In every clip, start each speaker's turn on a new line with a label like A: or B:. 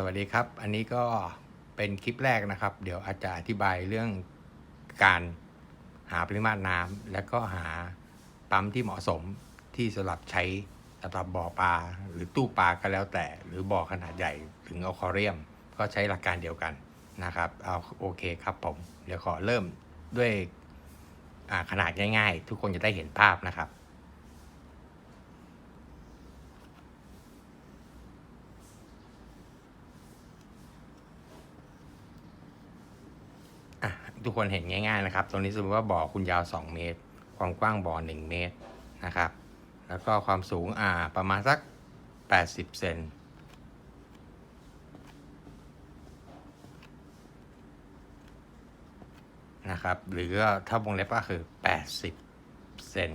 A: สวัสดีครับ อันนี้ก็เป็นคลิปแรกนะครับ เดี๋ยวอาจจะอธิบายเรื่องการหาปริมาตรน้ำและก็หาปั๊มที่เหมาะสมที่สำหรับใช้สำหรับบ่อปลาหรือตู้ปลาก็แล้วแต่ หรือบ่อขนาดใหญ่ถึงอควาเรียม ก็ใช้หลักการเดียวกันนะครับเอาโอเคครับผม เดี๋ยวขอเริ่มด้วยขนาดง่าย ๆ ทุกคนจะได้เห็นภาพนะครับ อะ ทุกคนเห็นง่ายๆนะครับ ตรงนี้สมมติว่าบ่อคุณยาว 2 เมตร ความกว้างบ่อ 1 เมตรนะครับ แล้วก็ความสูงอ่าประมาณสัก 80 เซนนะครับ หรือก็ถ้าวงเล็บก็คือ 80 เซน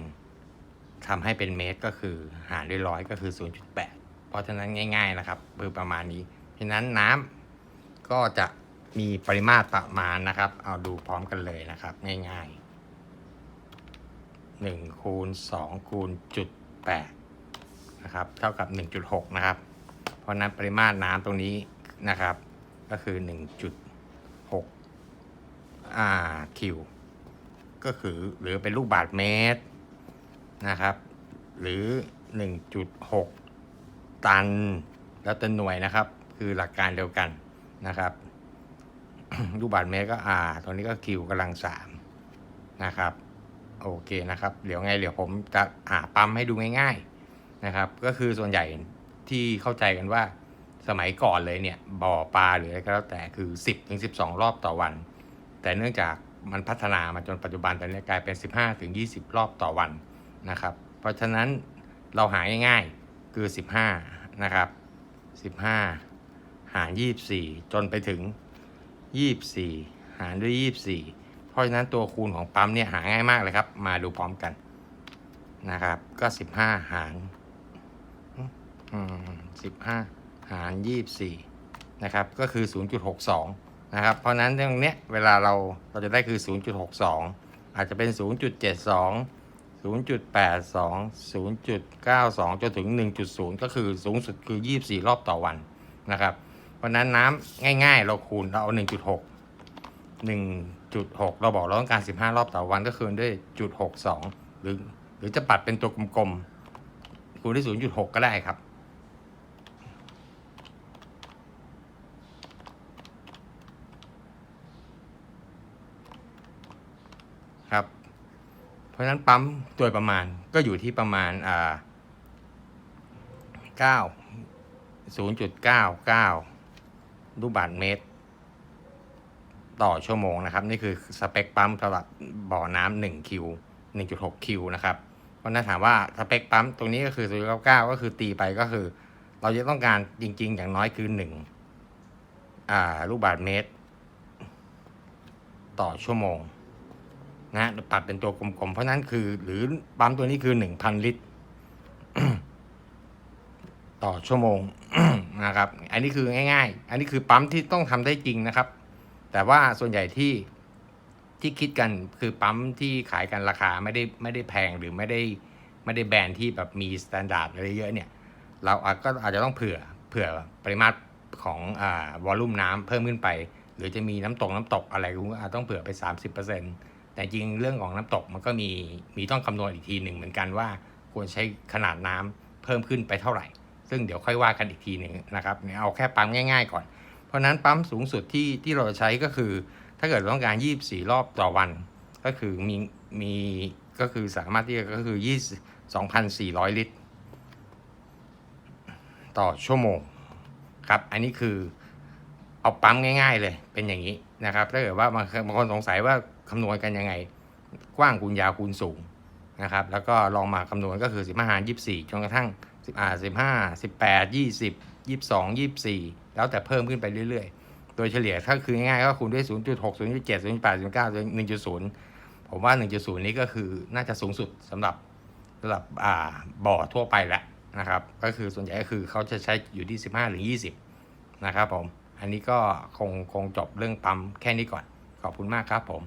A: ทำให้เป็นเมตรก็คือหารด้วยร้อยก็คือ 0.8 เพราะฉะนั้นง่าย ๆนะครับ คือประมาณนี้ฉะนั้นน้ำก็จะ มีปริมาตรประมาณนะครับ เอาดูพร้อมกันเลยนะครับ ง่ายๆ1คูณ2คูณจุด8นะครับ เท่ากับ 1.6 นะครับ เพราะนั้นปริมาตรน้ำตรงนี้นะครับ ก็คือ 1.6อ่าคิว ก็คือหรือเป็นลูกบาทเมตรนะครับ หรือ 1.6 ตัน แล้วแต่หน่วยนะครับ คือหลักการเดียวกันนะครับ ลูกบาทเมตรก็อ่าตรงนี้ก็คิวกำลังสามนะครับ โอเคนะครับ เดี๋ยวไงเดี๋ยวผมจะหาปั๊มให้ดูง่ายๆนะครับ ก็คือส่วนใหญ่ที่เข้าใจกันว่าสมัยก่อนเลยเนี่ย บ่อปลาหรืออะไรก็แล้วแต่คือ 10ถึง12 รอบต่อวัน แต่เนื่องจากมันพัฒนามาจนปัจจุบันตอนนี้กลายเป็น 15ถึง20 รอบต่อวันนะครับ เพราะฉะนั้นเราหาง่ายๆคือ 15 นะครับ 15 หาร 24 จนไปถึง 24 หารด้วย 24 เพราะฉะนั้นตัวคูณของปั๊มเนี่ยหาง่ายมากเลยครับ มาดูพร้อมกันนะครับ ก็ 15 หาร15 หาร 24 นะครับ ก็คือ 0.62 นะครับ เพราะฉะนั้นตรงเนี้ยเวลาเราเราจะได้คือ 0.62 อาจจะเป็น 0.72 0.82 0.92 จนถึง 1.0 ก็คือสูงสุดคือ 24 รอบต่อวันนะครับ เพราะนั้นน้ำง่าย ๆ เราคูณเราเอา1.6 1.6เราบอกเราต้องการ15รอบต่อวันก็คูณด้วยจุด62หรือหรือจะปัดเป็นตัวกลมๆคูณด้วย0.6ก็ได้ครับครับ เพราะฉะนั้นปั๊มโดยประมาณก็อยู่ที่ประมาณอ่าเก้าศูนย์จุดเก้าเก้า ลูกบาศก์เมตร ต่อชั่วโมงนะครับ นี่คือสเปคปั๊มสำหรับบ่อน้ำหนึ่งคิวหนึ่งจุดหกคิวนะครับเพราะนั้นถามว่าสเปคปั๊มตรงนี้ก็คือศูนย์เก้าเก้าก็คือตีไปก็คือ เราจะต้องการจริง ๆ อย่างน้อยคือหนึ่งอ่าลูกบาศก์เมตร ต่อชั่วโมงนะปัดเป็นตัวกลมๆ เพราะนั้นคือ หรือปั๊มตัวนี้คือหนึ่งพันลิตร ต่อชั่วโมง นะครับ อันนี้คือง่าย ๆ อันนี้คือปั๊มที่ต้องทำได้จริงนะครับ แต่ว่าส่วนใหญ่ที่ที่คิดกันคือปั๊มที่ขายกันราคาไม่ได้ไม่ได้แพงหรือไม่ได้ไม่ได้แบรนด์ที่แบบมีมาตรฐานอะไรเยอะเนี่ย เราอาจก็อาจจะต้องเผื่อเผื่อปริมาตรของอ่าวอลลุ่มน้ำเพิ่มขึ้นไป หรือจะมีน้ำตกน้ำตกอะไรคุณก็อาจต้องเผื่อไป 30%แต่จริงเรื่องของน้ำตกมันก็มีมีต้องคำนวณอีกทีหนึ่งเหมือนกันว่าควรใช้ขนาดน้ำเพิ่มขึ้นไปเท่าไหร่ ซึ่งเดี๋ยวค่อยว่ากันอีกทีหนึ่งนะครับเนี่ยเอาแค่ปั๊มง่ายๆก่อน เพราะนั้นปั๊มสูงสุดที่ที่เราจะใช้ก็คือ ถ้าเกิดเราต้องการ 24 รอบต่อวัน ก็คือมีมีก็คือสามารถที่จะก็คือ 22,400 ลิตร ต่อชั่วโมงครับ อันนี้คือเอาปั๊มง่ายๆเลยเป็นอย่างนี้นะครับ ถ้าเกิดว่าบางบางคนสงสัยว่าคำนวณกันยังไง กว้างคูณยาวคูณสูงนะครับ แล้วก็ลองมาคำนวณก็คือ 15หาร24 จนกระทั่ง อ่าสิบห้าสิบแปดยี่สิบยี่สิบสองยี่สิบสี่แล้วแต่เพิ่มขึ้นไปเรื่อยๆ โดยเฉลี่ยถ้าคือง่ายๆก็คูณด้วยศูนย์จุดหกศูนย์จุดเจ็ดศูนย์จุดแปดศูนย์เก้าศูนย์หนึ่งจุดศูนย์ผมว่าหนึ่งจุดศูนย์นี้ก็คือน่าจะสูงสุดสำหรับสำหรับอ่าบ่อทั่วไปแล้วนะครับ ก็คือส่วนใหญ่ก็คือเขาจะใช้อยู่ที่สิบห้าหรือยี่สิบนะครับผม อันนี้ก็คงคงจบเรื่องปั๊มแค่นี้ก่อน ขอบคุณมากครับผม